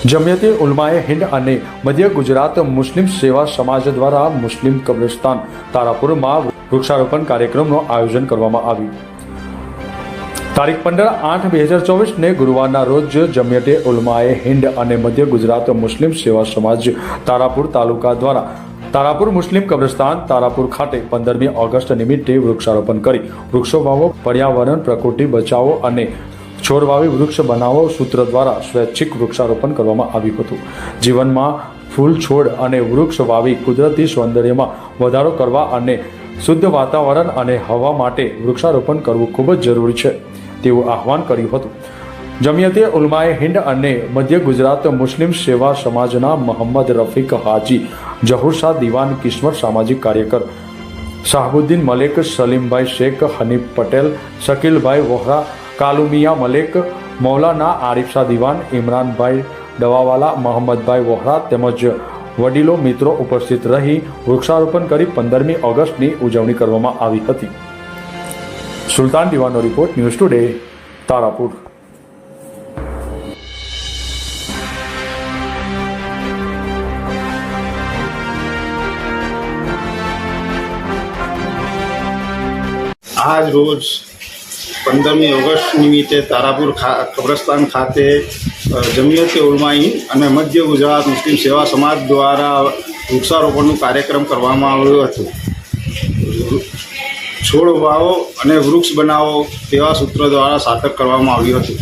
જમિયતે ઉલમાએ હિન્દ અને મધ્ય ગુજરાત મુસ્લિમ સેવા સમાજ દ્વારા મુસ્લિમ કબ્રસ્તાન તારાપુરમાં વૃક્ષારોપણ કાર્યક્રમનું આયોજન કરવામાં આવ્યું. તારીખ પંદર આઠ બે હજાર ચોવીસને ગુરુવારના રોજ જમિયતે ઉલમાએ હિન્દ અને મધ્ય ગુજરાત મુસ્લિમ સેવા સમાજ તારાપુર તાલુકા દ્વારા તારાપુર મુસ્લિમ કબ્રસ્તાન તારાપુર ખાતે પંદરમી ઓગસ્ટ નિમિત્તે વૃક્ષારોપણ કરી વૃક્ષો વાવો પર્યાવરણ, પ્રકૃતિ બચાવો અને છોડ વાવી વૃક્ષ બનાવો સૂત્ર દ્વારા સ્વૈચ્છિક વૃક્ષારોપણ કરવામાં આવ્યું હતું. જીવનમાં ફૂલ છોડ અને વૃક્ષ વાવી કુદરતી સૌંદર્યમાં વધારો કરવા અને શુદ્ધ વાતાવરણ અને હવા માટે વૃક્ષારોપણ કરવું ખૂબ જ જરૂરી છે, તેવું આહવાન કર્યું હતું. જમિયતે ઉલમાએ હિન્દ અને મધ્ય ગુજરાત મુસ્લિમ સેવા સમાજના મોહમ્મદ રફીક હાજી, જહુર શાહ દિવાન કિસ્મત સામાજિક કાર્યકર, શાહબુદ્દીન મલેક, સલીમભાઈ શેખ, હનીફ પટેલ, શકીલભાઈ વોહરા કાલુમિયા મલેક, મૌલાના આરિફશા દિવાન, ઇમરાનભાઈ દવાવાલા મોહમ્મદભાઈ વોહરા તેમજ વડીલો મિત્રો ઉપસ્થિત રહી વૃક્ષારોપણ કરી પંદરમી ઓગસ્ટની ઉજવણી કરવામાં આવી હતી. Sultan Diwano report, news today, Tarapur. આજ રોજ પંદરમી ઓગસ્ટ નિમિત્તે તારાપુર કબ્રસ્તાન ખાતે જમિયતે ઉલમાઈ અને મધ્ય ગુજરાત મુસ્લિમ સેવા સમાજ દ્વારા વૃક્ષારોપણનું કાર્યક્રમ કરવામાં આવ્યો હતો. છોડ વાવો અને વૃક્ષ બનાવો તેવા સૂત્ર દ્વારા સાર્થક કરવામાં આવ્યું હતું.